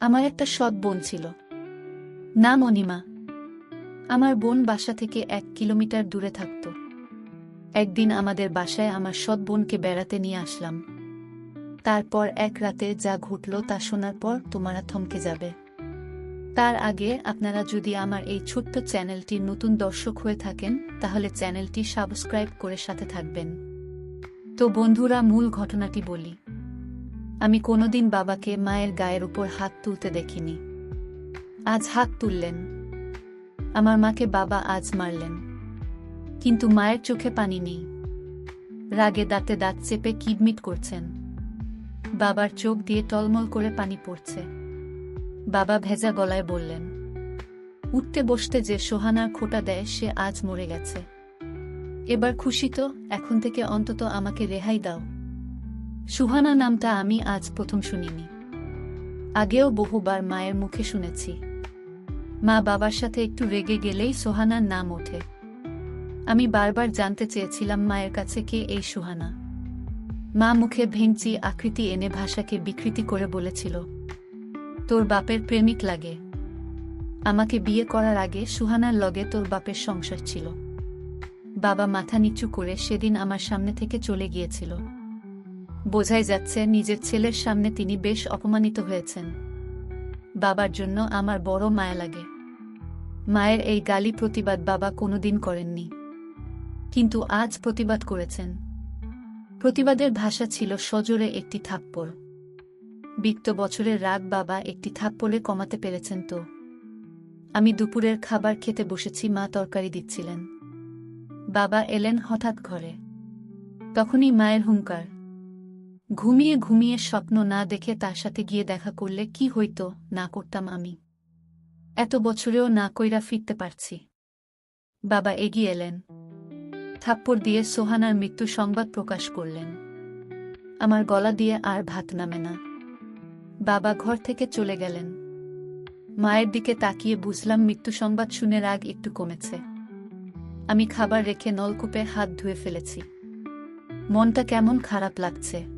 আমার একটা সৎ বোন ছিল। নাম অনিমা। আমার বোন বাসা থেকে এক কিলোমিটার দূরে থাকত। একদিন আমাদের বাসায় আমার সৎ বোনকে বেড়াতে নিয়ে আসলাম। তারপর এক রাতে যা ঘটল তা শোনার পর তোমারা থমকে যাবে। তার আগে আপনারা যদি আমার এই ছোট্ট চ্যানেলটির নতুন দর্শক হয়ে থাকেন, তাহলে চ্যানেলটি সাবস্ক্রাইব করে সাথে থাকবেন। তো বন্ধুরা, মূল ঘটনাটি বলি। আমি কোনোদিন বাবাকে মায়ের গায়ের উপর হাত তুলতে দেখিনি। আজ হাত তুললেন। আমার মাকে বাবা আজ মারলেন। কিন্তু মায়ের চোখে পানি নেই। রাগে দাঁতে দাঁত চেপে কিডমিট করছেন। বাবার চোখ দিয়ে টলমল করে পানি পড়ছে। বাবা ভেজা গলায় বললেন, উঠতে বসতে যে সোহানার খোটা দেয়, সে আজ মরে গেছে। এবার খুশি তো, এখন থেকে অন্তত আমাকে রেহাই দাও। সুহানা নামটা আমি আজ প্রথম শুনিনি। আগেও বহুবার মায়ের মুখে শুনেছি। মা বাবার সাথে একটু রেগে গেলেই সোহানার নাম ওঠে। আমি বারবার জানতে চেয়েছিলাম মায়ের কাছে কে এই সুহানা। মা মুখে ভেঙচি আকৃতি এনে ভাষাকে বিকৃতি করে বলেছিল, তোর বাপের প্রেমিক লাগে। আমাকে বিয়ে করার আগে সুহানার লগে তোর বাপের সংসার ছিল। বাবা মাথা নিচু করে সেদিন আমার সামনে থেকে চলে গিয়েছিল। বোঝাই যাচ্ছে নিজের ছেলের সামনে তিনি বেশ অপমানিত হয়েছেন। বাবার জন্য আমার বড় মায়া লাগে। মায়ের এই গালি প্রতিবাদ বাবা কোনোদিন করেননি। কিন্তু আজ প্রতিবাদ করেছেন। প্রতিবাদের ভাষা ছিল সজোরে একটি থাপ্পড়। বিত্ত বছরের রাগ বাবা একটি থাপ্পড়ে কমাতে পেরেছেন তো। আমি দুপুরের খাবার খেতে বসেছি, মা তরকারি দিচ্ছিলেন। বাবা এলেন হঠাৎ ঘরে। তখনই মায়ের হুঙ্কার। ঘুমিয়ে ঘুমিয়ে স্বপ্ন না দেখে তার সাথে গিয়ে দেখা করলে কি হইতো, না করতাম আমি। এত বছরেও না কইরা ফিরতে পারছি। বাবা এগিয়ে এলেন। থাপ্পড় দিয়ে সোহানার মৃত্যু সংবাদ প্রকাশ করলেন। আমার গলা দিয়ে আর ভাত নামে না। বাবা ঘর থেকে চলে গেলেন। মায়ের দিকে তাকিয়ে বুঝলাম মৃত্যু সংবাদ শুনে রাগ একটু কমেছে। আমি খাবার রেখে নলকূপে হাত ধুয়ে ফেলেছি। মনটা কেমন খারাপ লাগছে।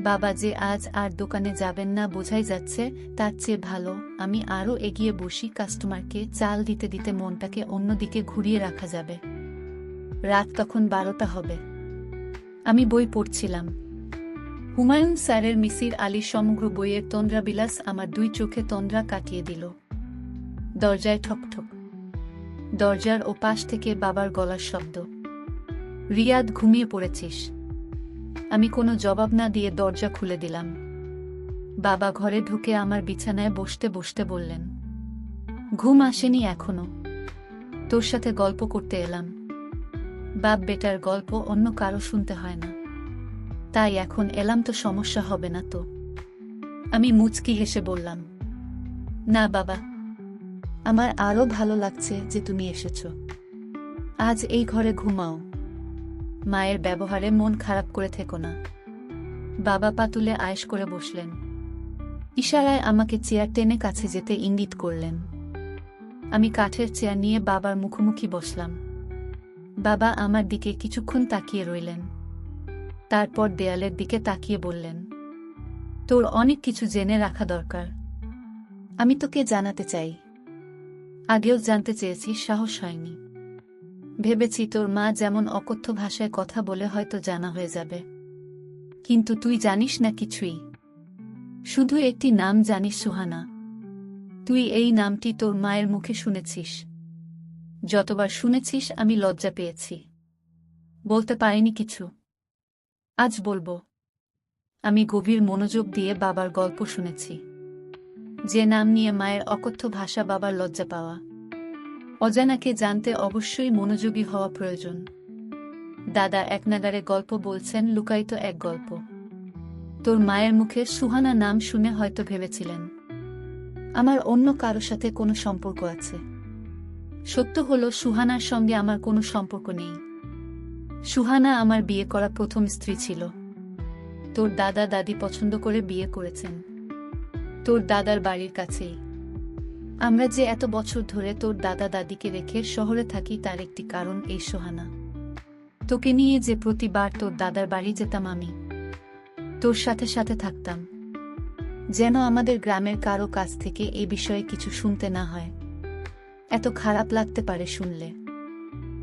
বাবা যে আজ আর দোকানে যাবেন না বোঝাই যাচ্ছে, তার চেয়ে ভালো। আমি আরও এগিয়ে বসি, কাস্টমারকে চাল দিতে দিতে মনটাকে অন্যদিকে ঘুরিয়ে রাখা যাবে। রাত তখন বারোটা হবে। আমি বই পড়ছিলাম। হুমায়ুন স্যারের মিসির আলী সমগ্র বইয়ের তন্দ্রাবিলাস আমার দুই চোখে তন্দ্রা কাটিয়ে দিল। দরজায় ঠকঠক দরজার ও পাশ থেকে বাবার গলার শব্দ। রিয়াদ ঘুমিয়ে পড়েছিস। আমি কোনো জবাব না দিয়ে দরজা খুলে দিলাম। বাবা ঘরে ঢুকে আমার বিছানায় বসতে বসতে বললেন, ঘুম আসেনি এখনও। তোর সাথে গল্প করতে এলাম। বাপ বেটার গল্প অন্য কারও শুনতে হয় না। তাই এখন এলাম তো সমস্যা হবে না তো। আমি মুচকি হেসে বললাম, না বাবা, আমার আরও ভালো লাগছে যে তুমি এসেছ। আজ এই ঘরে ঘুমাও। মায়ের ব্যবহারে মন খারাপ করে থেকো না। বাবা পা তুলে আয়েস করে বসলেন। ইশারায় আমাকে চেয়ার টেনে কাছে যেতে ইঙ্গিত করলেন। আমি কাঠের চেয়ার নিয়ে বাবার মুখোমুখি বসলাম। বাবা আমার দিকে কিছুক্ষণ তাকিয়ে রইলেন। তারপর দেয়ালের দিকে তাকিয়ে বললেন, তোর অনেক কিছু জেনে রাখা দরকার। আমি তোকে জানাতে চাই। আগেও জানতে চেয়েছি, সাহস হয়নি। ভেবেছি তোর মা যেমন অকথ্য ভাষায় কথা বলে হয়তো জানা হয়ে যাবে। কিন্তু তুই জানিস না কিছুই। শুধু একটি নাম জানিস সুহানা। তুই এই নামটি তোর মায়ের মুখে শুনেছিস। যতবার শুনেছিস আমি লজ্জা পেয়েছি। বলতে পারিনি কিছু। আজ বলব। আমি গভীর মনোযোগ দিয়ে বাবার গল্প শুনেছি। যে নাম নিয়ে মায়ের অকথ্য ভাষা বাবার লজ্জা পাওয়া। অজানাকে জানতে অবশ্যই মনোযোগী হওয়া প্রয়োজন। দাদা এক নাগারে গল্প বলছেন, লুকায়িত এক গল্প। তোর মায়ের মুখে সুহানা নাম শুনে হয়তো ভেবেছিলেন। আমার অন্য কারও সাথে কোনো সম্পর্ক আছে। সত্য হল, সুহানার সঙ্গে আমার কোনো সম্পর্ক নেই। সুহানা আমার বিয়ে করা প্রথম স্ত্রী ছিল। তোর দাদা দাদি পছন্দ করে বিয়ে করেছেন। তোর দাদার বাড়ির কাছেই। আমরা যে এত বছর ধরে তোর দাদা দাদিকে রেখে শহরে থাকি তার একটি কারণ এই সোহানা। তোকে নিয়ে যে প্রতিবার তোর দাদার বাড়ি যেতাম আমি, তোর সাথে সাথে থাকতাম। যেন আমাদের গ্রামের কারও কাছ থেকে এই বিষয়ে কিছু শুনতে না হয়। এত খারাপ লাগতে পারে শুনলে।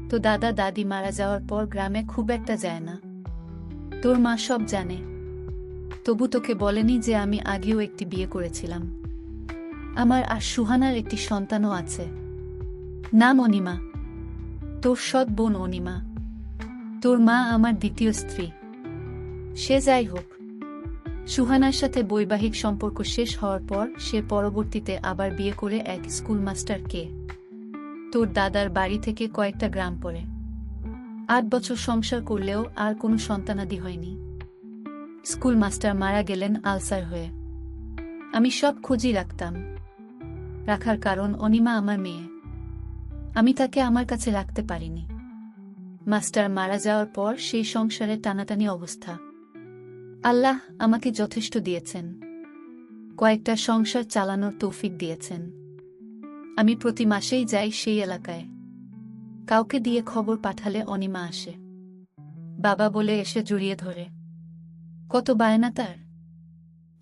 তো দাদা দাদি মারা যাওয়ার পর গ্রামে খুব একটা যায় না। তোর মা সব জানে। তবু তোকে বলেনি যে আমি আগেও একটি বিয়ে করেছিলাম। আমার আর সুহানার একটি সন্তানও আছে। নাম অনিমা। তোর সৎ বোন অনিমা। তোর মা আমার দ্বিতীয় স্ত্রী। সে যাই হোক, সুহানার সাথে বৈবাহিক সম্পর্ক শেষ হওয়ার পর সে পরবর্তীতে আবার বিয়ে করে এক স্কুল মাস্টারকে তোর দাদার বাড়ি থেকে কয়েকটা গ্রাম পড়ে। আট বছর সংসার করলেও আর কোনো সন্তানাদি হয়নি। স্কুল মাস্টার মারা গেলেন আলসার হয়ে। আমি সব খোঁজই রাখতাম। রাখার কারণ অনিমা আমার মেয়ে। আমি তাকে আমার কাছে রাখতে পারিনি। মাস্টার মারা যাওয়ার পর সেই সংসারে টানাটানি অবস্থা। আল্লাহ আমাকে যথেষ্ট দিয়েছেন। কয়েকটা সংসার চালানোর তৌফিক দিয়েছেন। আমি প্রতি মাসেই যাই সেই এলাকায়। কাউকে দিয়ে খবর পাঠালে অনিমা আসে। বাবা বলে এসে জড়িয়ে ধরে। কত বায়না তার।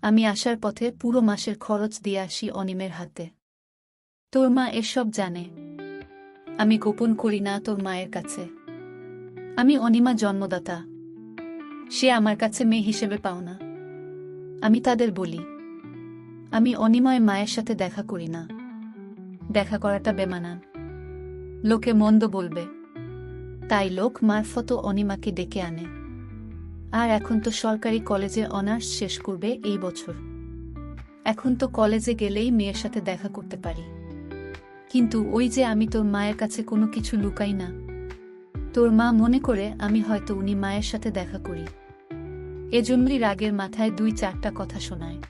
আমি আসার পথে পুরো মাসের খরচ দিয়ে আসি অনিমের হাতে। তোর মা এসব জানে। আমি গোপন করি না তোর মায়ের কাছে। আমি অনিমা জন্মদাতা। সে আমার কাছে মেয়ে হিসেবে পাও না। আমি তাদের বলি, আমি অনিময় মায়ের সাথে দেখা করি না। দেখা করাটা বেমানান লোকে মন্দ বলবে। তাই লোক মারফত অনিমাকে ডেকে আনে। আর এখন তো সরকারি কলেজে অনার্স শেষ করবে এই বছর। এখন তো কলেজে গেলেই মেয়ের সাথে দেখা করতে পারি। কিন্তু ওই যে আমি তোর মায়ের কাছে কোনো কিছু লুকাই না। তোর মা মনে করে আমি হয়তো উনি মায়ের সাথে দেখা করি। এজন্যই রাগের মাথায় দুই চারটা কথা শোনায়।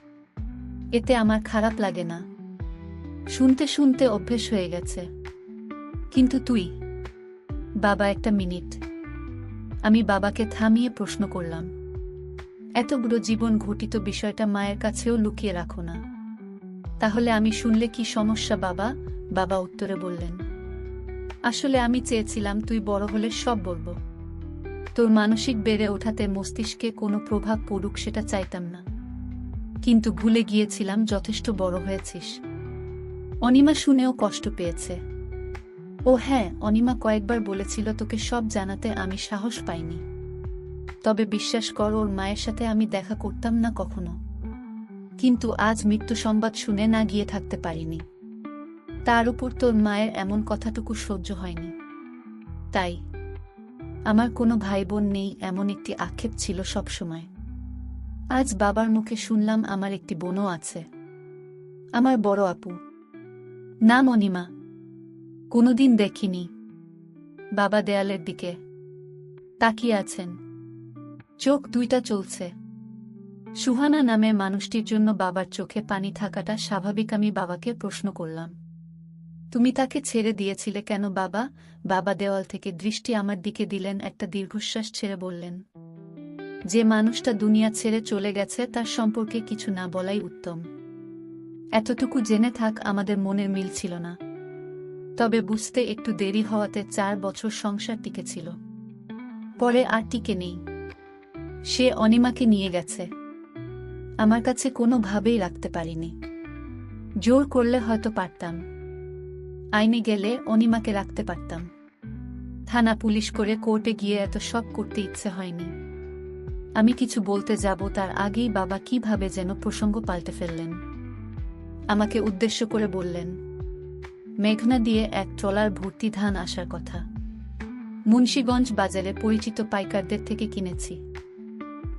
এতে আমার খারাপ লাগে না। শুনতে শুনতে অভ্যেস হয়ে গেছে। কিন্তু তুই? বাবা, একটা মিনিট। আমি বাবাকে থামিয়ে প্রশ্ন করলাম। এতগুলো জীবন ঘটিত বিষয়টা মায়ের কাছেও লুকিয়ে রাখো না। তাহলে আমি শুনলে কি সমস্যা বাবা? বাবা উত্তরে বললেন, আসলে আমি চেয়েছিলাম তুই বড় হলে সব বলব। তোর মানসিক বেড়ে ওঠাতে মস্তিষ্কে কোনো প্রভাব পড়ুক সেটা চাইতাম না। কিন্তু ভুলে গিয়েছিলাম যথেষ্ট বড় হয়েছিস। অনিমা শুনেও কষ্ট পেয়েছে। ও হ্যাঁ অনিমা কয়েকবার বলেছিল তোকে সব জানাতে আমি সাহস পাইনি। তবে বিশ্বাস কর, ওর মায়ের সাথে আমি দেখা করতাম না কখনো। কিন্তু আজ মৃত্যু সংবাদ শুনে না গিয়ে থাকতে পারিনি। তার উপর তোর মায়ের এমন কথাটুকু সহ্য হয়নি। তাই, আমার কোনো ভাই বোন নেই এমন একটি আক্ষেপ ছিল সবসময়। আজ বাবার মুখে শুনলাম আমার একটি বোনও আছে। আমার বড় আপু। নাম অনিমা কোনোদিন দেখিনি। বাবা দেয়ালের দিকে তাকিয়ে আছেন। চোখ দুইটা চলছে। সুহানা নামে মানুষটির জন্য বাবার চোখে পানি থাকাটা স্বাভাবিক আমি বাবাকে প্রশ্ন করলাম। তুমি তাকে ছেড়ে দিয়েছিলে কেন, বাবা? বাবা দেওয়াল থেকে দৃষ্টি আমার দিকে দিলেন, একটা দীর্ঘশ্বাস ছেড়ে বললেন, যে মানুষটা দুনিয়া ছেড়ে চলে গেছে, তার সম্পর্কে কিছু না বলাই উত্তম। এতটুকু জেনে থাক, আমাদের মনের মিল ছিল না। তবে বুঝতে একটু দেরি হওয়াতে চার বছর সংসার টিকেছিল। পরে আর টিকে নেই। সে অনিমাকে নিয়ে গেছে। আমার কাছে কোনোভাবেই রাখতে পারিনি। জোর করলে হয়তো পারতাম। আইনে গেলে অনিমাকে রাখতে পারতাম। থানা পুলিশ করে কোর্টে গিয়ে এত সব করতে ইচ্ছে হয়নি। আমি কিছু বলতে যাব তার আগেই বাবা কীভাবে যেন প্রসঙ্গ পাল্টে ফেললেন। আমাকে উদ্দেশ্য করে বললেন, মেঘনা দিয়ে এক ট্রলার ভর্তি ধান আসার কথা। মুন্সীগঞ্জ বাজারে পরিচিত পাইকারদের থেকে কিনেছি।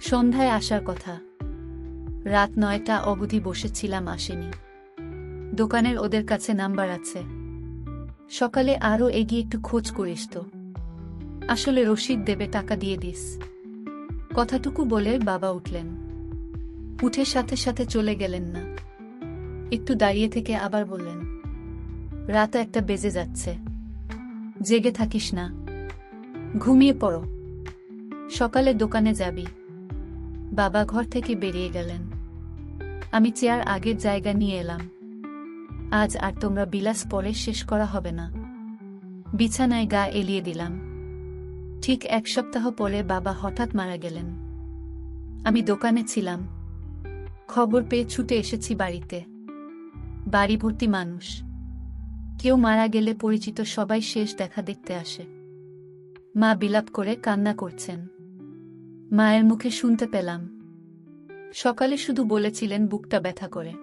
সন্ধ্যায় আসার কথা। রাত নয়টা অবধি বসেছিলাম আসেনি। দোকানের ওদের কাছে নাম্বার আছে। সকালে আরও এগিয়ে একটু খোঁজ করিস তো। আসলে রশিদ দেবে টাকা দিয়ে দিস। কথাটুকু বলে বাবা উঠলেন। উঠে সাথে সাথে চলে গেলেন না। একটু দাঁড়িয়ে থেকে আবার বললেন রাত একটা বেজে যাচ্ছে। জেগে থাকিস না। ঘুমিয়ে পড়ো। সকালে দোকানে যাবি। বাবা ঘর থেকে বেরিয়ে গেলেন। আমি চেয়ার আগের জায়গা নিয়ে এলাম। আজ আর তোমরা বিলাস পরে শেষ করা হবে না। বিছানায় গা এলিয়ে দিলাম। ঠিক এক সপ্তাহ পরে বাবা হঠাৎ মারা গেলেন। আমি দোকানে ছিলাম। খবর পেয়ে ছুটে এসেছি বাড়িতে। বাড়ি ভর্তি মানুষ। কেউ মারা গেলে পরিচিত সবাই শেষ দেখা দেখতে আসে। মা বিলাপ করে কান্না করছেন। মায়ের মুখে শুনতে পেলাম। সকালে শুধু বলেছিলেন বুকটা ব্যথা করে।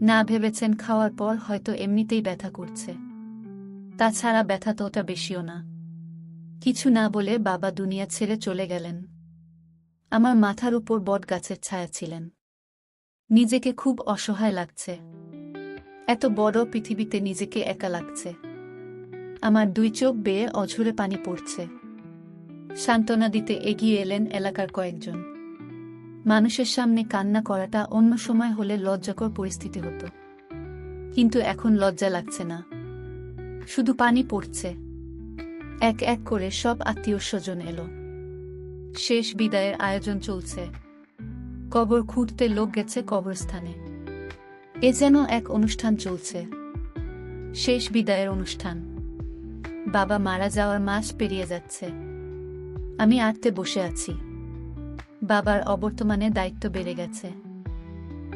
না ভেবেছেন খাওয়ার পর হয়তো এমনিতেই ব্যথা করছে। তাছাড়া ব্যথা তো ওটা বেশিও না। কিছু না বলে বাবা দুনিয়া ছেড়ে চলে গেলেন। আমার মাথার উপর বট গাছের ছায়া ছিলেন। নিজেকে খুব অসহায় লাগছে। এত বড় পৃথিবীতে নিজেকে একা লাগছে। আমার দুই চোখ বেয়ে অঝরে পানি পড়ছে। সান্ত্বনা দিতে এগিয়ে এলেন এলাকার কয়েকজন। মানুষের সামনে কান্না করাটা অন্য সময় হলে লজ্জাকর পরিস্থিতি হতো। কিন্তু এখন লজ্জা লাগছে না। শুধু পানি পড়ছে। এক এক করে সব আত্মীয় স্বজন এলো। শেষ বিদায়ের আয়োজন চলছে। কবর খুঁড়তে লোক গেছে কবরস্থানে। এ যেন এক অনুষ্ঠান চলছে। শেষ বিদায়ের অনুষ্ঠান। বাবা মারা যাওয়ার মাস পেরিয়ে যাচ্ছে। আমি আটতে বসে আছি। বাবার অবর্তমানে দায়িত্ব বেড়ে গেছে।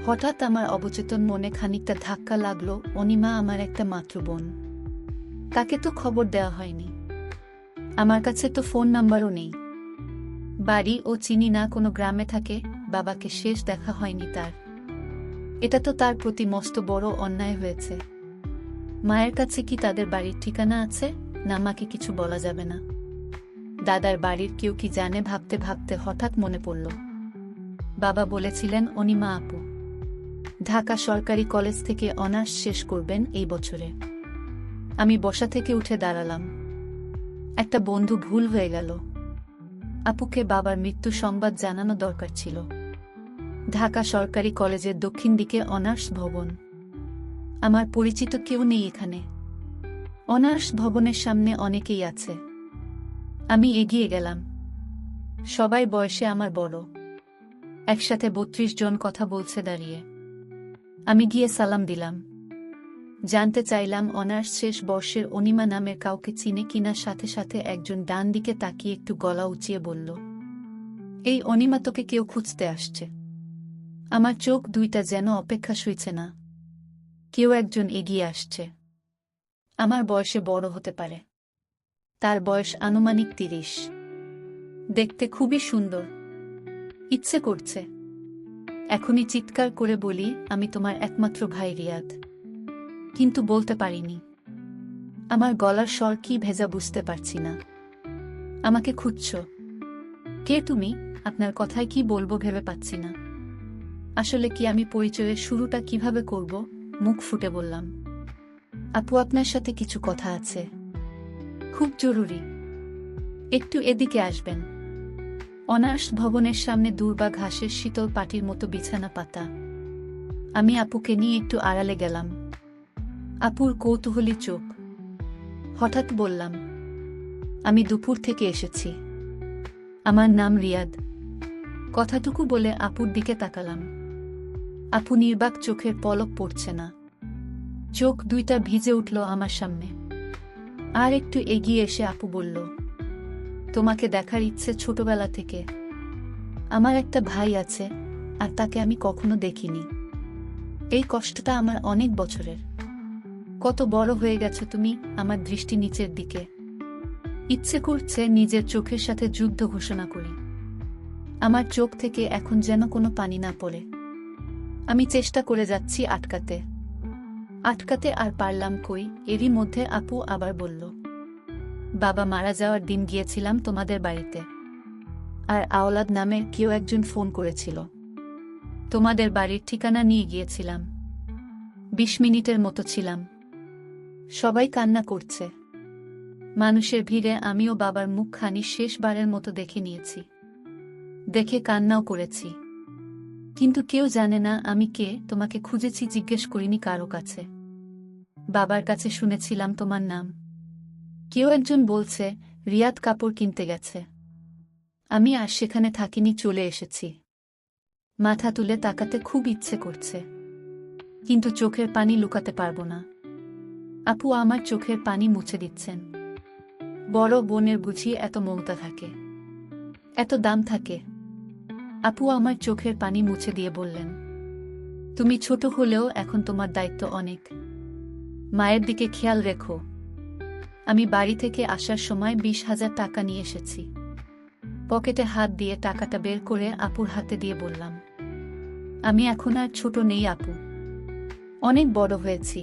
হঠাৎ আমার অবচেতন মনে খানিকটা ধাক্কা লাগল, অনিমা আমার একটা মাত্র বোন। তাকে তো খবর দেওয়া হয়নি। আমার কাছে তো ফোন নাম্বারও নেই। বাড়ি ও চিনি না কোনো গ্রামে থাকে, বাবাকে শেষ দেখা হয়নি তার। এটা তো তার প্রতি মস্ত বড় অন্যায় হয়েছে। মায়ের কাছে কি তাদের বাড়ির ঠিকানা আছে? না মাকে কিছু বলা যাবে না। দাদার বাড়ির কেউ কি জানে ভাবতে ভাবতে হঠাৎ মনে পড়ল। বাবা বলেছিলেন অনিমা আপু। ঢাকা সরকারি কলেজ থেকে অনার্স শেষ করবেন এই বছরে। আমি বসা থেকে উঠে দাঁড়ালাম। একটা বন্ধু ভুল হয়ে গেল। আপুকে বাবার মৃত্যু সংবাদ জানানো দরকার ছিল। ঢাকা সরকারি কলেজের দক্ষিণ দিকে অনার্স ভবন। আমার পরিচিত কেউ নেই এখানে। অনার্স ভবনের সামনে অনেকেই আছে। আমি এগিয়ে গেলাম। সবাই বয়সে আমার বড়। একসাথে বত্রিশ জন কথা বলছে দাঁড়িয়ে। আমি গিয়ে সালাম দিলাম। জানতে চাইলাম অনার্স শেষ বর্ষের অনিমা নামের কাউকে চিনে কিনা সাথে সাথে একজন ডান দিকে তাকিয়ে একটু গলা উঁচিয়ে বলল, এই অনিমা তোকে কেউ খুঁজতে আসছে। আমার চোখ দুইটা যেন অপেক্ষা শুইছে না। কেউ একজন এগিয়ে আসছে। আমার বয়সে বড় হতে পারে। তার বয়স আনুমানিক তিরিশ। দেখতে খুবই সুন্দর। ইচ্ছে করছে। এখনই চিৎকার করে বলি, আমি তোমার একমাত্র ভাই রিয়াদ। কিন্তু বলতে পারিনি। আমার গলার স্বর কি ভেজা বুঝতে পারছি না। আমাকে খুঁজছ। কে তুমি? আপনার কথায় কি বলব ভেবে পাচ্ছি না। আসলে কি আমি পরিচয়ের শুরুটা কীভাবে করব? মুখ ফুটে বললাম। আপু, আপনার সাথে কিছু কথা আছে। খুব জরুরি। একটু এদিকে আসবেন। অনার্স ভবনের সামনে দূর্বা ঘাসের শীতল পাটির মতো বিছানা পাতা। আমি আপুকে নিয়ে একটু আড়ালে গেলাম। আপুর কৌতূহলী চোখ। হঠাৎ বললাম, আমি দুপুর থেকে এসেছি। আমার নাম রিয়াদ। কথাটুকু বলে আপুর দিকে তাকালাম। আপু নির্বাক চোখের পলক পড়ছে না। চোখ দুইটা ভিজে উঠল আমার সামনে। আর একটু এগিয়ে এসে আপু বলল, তোমাকে দেখার ইচ্ছে ছোটবেলা থেকে। আমার একটা ভাই আছে, আর তাকে আমি কখনো দেখিনি। এই কষ্টটা আমার অনেক বছরের। কত বড় হয়ে গেছো তুমি আমার দৃষ্টি নিচের দিকে। ইচ্ছে করছে নিজের চোখের সাথে যুদ্ধ ঘোষণা করি। আমার চোখ থেকে এখন যেন কোনো পানি না পড়ে। আমি চেষ্টা করে যাচ্ছি আটকাতে। আটকাতে আর পারলাম কই? এরই মধ্যে আপু আবার বলল, বাবা মারা যাওয়ার দিন গিয়েছিলাম তোমাদের বাড়িতে। আর আওলাদ নামে কেউ একজন ফোন করেছিল। তোমাদের বাড়ির ঠিকানা নিয়ে গিয়েছিলাম। বিশ মিনিটের মতো ছিলাম। সবাই কান্না করছে। মানুষের ভিড়ে আমিও বাবার মুখখানি শেষবারের মতো দেখে নিয়েছি। দেখে কান্নাও করেছি। কিন্তু কেউ জানে না আমি কে, তোমাকে খুঁজেছি, জিজ্ঞেস করিনি কারও কাছে। বাবার কাছে শুনেছিলাম তোমার নাম। কেউ একজন বলছে, রিয়াদ কাপড় কিনতে গেছে। আমি আর সেখানে থাকিনি, চলে এসেছি। মাথা তুলে তাকাতে খুব ইচ্ছে করছে। কিন্তু চোখের পানি লুকাতে পারব না। আপু আমার চোখের পানি মুছে দিচ্ছেন। বড় বোনের বুঝি এত মমতা থাকে। এত দাম থাকে। আপু আমার চোখের পানি মুছে দিয়ে বললেন, তুমি ছোট হলেও এখন তোমার দায়িত্ব অনেক। মায়ের দিকে খেয়াল রেখো। আমি বাড়ি থেকে আসার সময় বিশ হাজার টাকা নিয়ে এসেছি। পকেটে হাত দিয়ে টাকাটা বের করে আপুর হাতে দিয়ে বললাম, আমি এখন আর ছোট নেই আপু। অনেক বড় হয়েছি।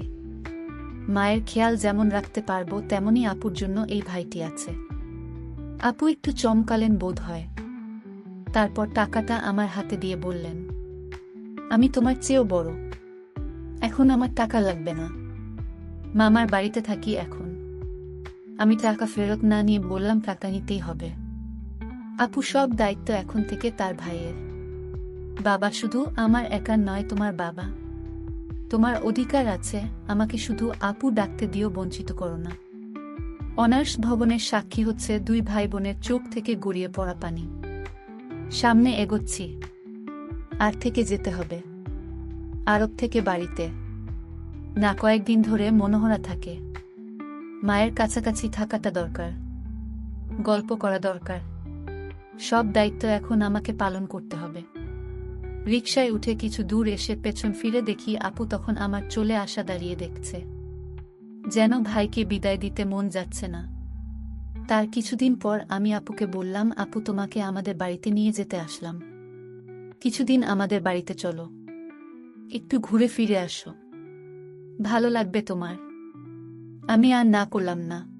মায়ের খেয়াল যেমন রাখতে পারব তেমনই আপুর জন্য এই ভাইটি আছে। আপু একটু চমকালেন বোধ হয়। তারপর টাকাটা আমার হাতে দিয়ে বললেন, আমি তোমার চেয়েও বড়। এখন আমার টাকা লাগবে না। মামার বাড়িতে থাকি এখন। আমি টাকা ফেরত না নিয়ে বললাম, টাকা নিতেই হবে। আপু সব দায়িত্ব এখন থেকে তার ভাইয়ের। বাবা শুধু আমার একার নয়, তোমার বাবা। তোমার অধিকার আছে, আমাকে শুধু আপু ডাকতে দিও, বঞ্চিত করো না। অনার্স ভবনের সাক্ষী হচ্ছে দুই ভাই বোনের চোখ থেকে গড়িয়ে পড়া পানি। সামনে এগোচ্ছি। আর থেকে যেতে হবে। আরব থেকে বাড়িতে। না কয়েকদিন ধরে মনোহরা থাকে। মায়ের কাছাকাছি থাকাটা দরকার। গল্প করা দরকার। সব দায়িত্ব এখন আমাকে পালন করতে হবে। রিকশায় উঠে কিছু দূর এসে পেছন ফিরে দেখি আপু তখন আমার চলে আসা দাঁড়িয়ে দেখছে। যেন ভাইকে বিদায় দিতে মন যাচ্ছে না। তার কিছুদিন পর আমি আপুকে বললাম, আপু, তোমাকে আমাদের বাড়িতে নিয়ে যেতে আসলাম। কিছুদিন আমাদের বাড়িতে চলো। একটু ঘুরে ফিরে আসো। ভালো লাগবে তোমার। আমি আর না করলাম না।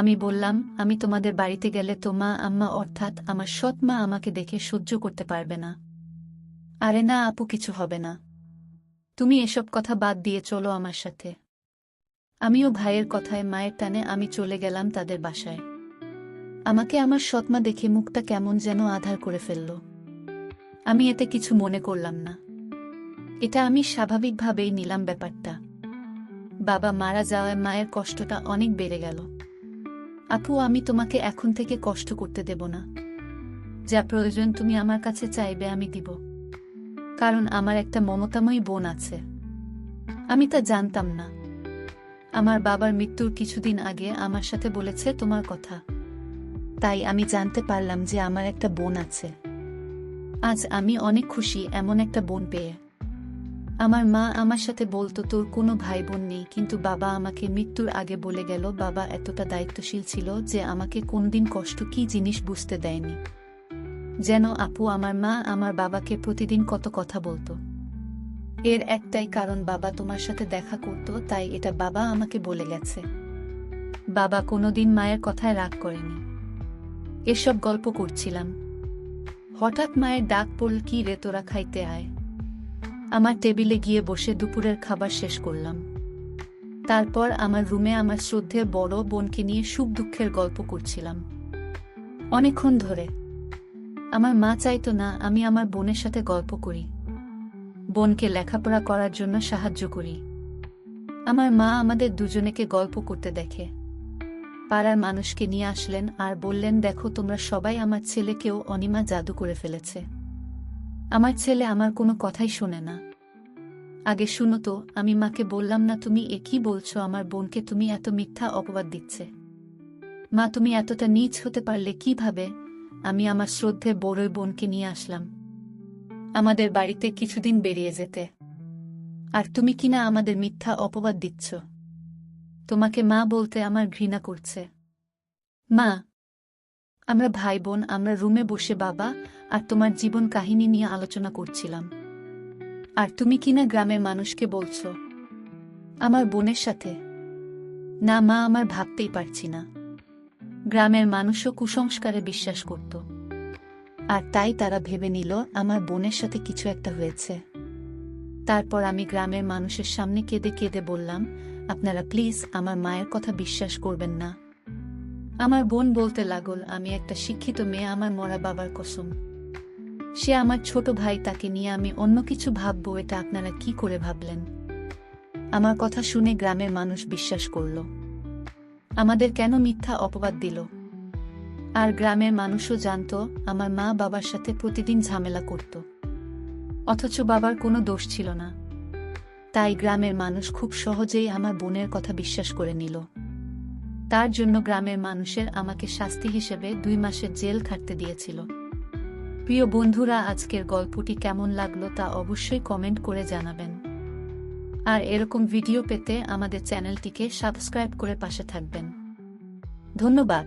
আমি বললাম, আমি তোমাদের বাড়িতে গেলে তো মা, আম্মা অর্থাৎ আমার সৎ মা আমাকে দেখে সহ্য করতে পারবে না। আরে না আপু, কিছু হবে না। তুমি এসব কথা বাদ দিয়ে চলো আমার সাথে। আমিও ভাইয়ের কথায় মায়ের টানে আমি চলে গেলাম তাদের বাসায়। আমাকে আমার সৎমা দেখে মুখটা কেমন যেন আধার করে ফেলল। আমি এতে কিছু মনে করলাম না। এটা আমি স্বাভাবিকভাবেই নিলাম ব্যাপারটা। বাবা মারা যাওয়ায় মায়ের কষ্টটা অনেক বেড়ে গেল। আপু, আমি তোমাকে এখন থেকে কষ্ট করতে দেব না। যা প্রয়োজন তুমি আমার কাছে চাইবে, আমি দিব। কারণ আমার একটা মমতাময়ী বোন আছে। আমি তা জানতাম না। আমার বাবার মৃত্যুর কিছুদিন আগে আমার সাথে বলেছে তোমার কথা। তাই আমি জানতে পারলাম যে আমার একটা বোন আছে। আজ আমি অনেক খুশি এমন একটা বোন পেয়ে। আমার মা আমার সাথে বলতো, তোর কোনো ভাই বোন নেই, কিন্তু বাবা আমাকে মৃত্যুর আগে বলে গেল, বাবা এতটা দায়িত্বশীল ছিল যে আমাকে কোনদিন কষ্ট কি জিনিস বুঝতে দেয়নি। যেন আপু আমার মা আমার বাবাকে প্রতিদিন কত কথা বলতো। এর একটাই কারণ বাবা তোমার সাথে দেখা করত, তাই এটা বাবা আমাকে বলে গেছে। বাবা কোনোদিন মায়ের কথায় রাগ করেনি। এসব গল্প করছিলাম। হঠাৎ মায়ের ডাক পড়ল, কি রে, তোরা খাইতে আয়। আমার টেবিলে গিয়ে বসে দুপুরের খাবার শেষ করলাম। তারপর আমার রুমে আমার শ্রদ্ধের বড় বোনকে নিয়ে সুখ দুঃখের গল্প করছিলাম। অনেকক্ষণ ধরে। আমার মা চাইতো না আমি আমার বোনের সাথে গল্প করি। বোনকে লেখাপড়া করার জন্য সাহায্য করি। আমার মা আমাদের দুজনেকে গল্প করতে দেখে। পাড়ার মানুষকে নিয়ে আসলেন আর বললেন, দেখো, তোমরা সবাই আমার ছেলেকেও অনিমা জাদু করে ফেলেছে। আমার ছেলে আমার কোনো কথাই শোনে না। আগে শুনো তো, আমি মাকে বললাম না তুমি এ কি বলছো, আমার বোনকে তুমি এত মিথ্যা অপবাদ দিচ্ছে। মা তুমি এতটা নিচ হতে পারলে কীভাবে? আমি আমার শ্রদ্ধে বড়ই বোনকে নিয়ে আসলাম। আমাদের বাড়িতে কিছুদিন বেরিয়ে যেতে। আর তুমি কিনা আমাদের মিথ্যা অপবাদ দিচ্ছ? তোমাকে মা বলতে আমার ঘৃণা করছে। মা আমরা ভাই বোন আমরা রুমে বসে বাবা আর তোমার জীবন কাহিনী নিয়ে আলোচনা করছিলাম। আর তুমি কিনা গ্রামের মানুষকে বলছো, আমার বোনের সাথে? না মা, আমার ভাবতেই পারছি না। গ্রামের মানুষও কুসংস্কারে বিশ্বাস করত। আর তাই তারা ভেবে নিল, আমার বোনের সাথে কিছু একটা হয়েছে। তারপর আমি গ্রামের মানুষের সামনে কেঁদে কেঁদে বললাম, আপনারা প্লিজ আমার মায়ের কথা বিশ্বাস করবেন না। আমার বোন বলতে লাগল, আমি একটা শিক্ষিত মেয়ে, আমার মরা বাবার কসম। সে আমার ছোট ভাই, তাকে নিয়ে আমি অন্য কিছু ভাববো, এটা আপনারা কি করে ভাবলেন? আমার কথা শুনে গ্রামের মানুষ বিশ্বাস করল। আমাদের কেন মিথ্যা অপবাদ দিল? আর গ্রামের মানুষও জানত, আমার মা বাবার সাথে প্রতিদিন ঝামেলা করত। অথচ বাবার কোনো দোষ ছিল না। তাই গ্রামের মানুষ খুব সহজেই আমার বোনের কথা বিশ্বাস করে নিল। তার জন্য গ্রামের মানুষের আমাকে শাস্তি হিসেবে দুই মাসের জেল খাটতে দিয়েছিল। প্রিয় বন্ধুরা, আজকের গল্পটি কেমন লাগল তা অবশ্যই কমেন্ট করে জানাবেন। আর এরকম ভিডিও পেতে আমাদের চ্যানেলটিকে সাবস্ক্রাইব করে পাশে থাকবেন। ধন্যবাদ।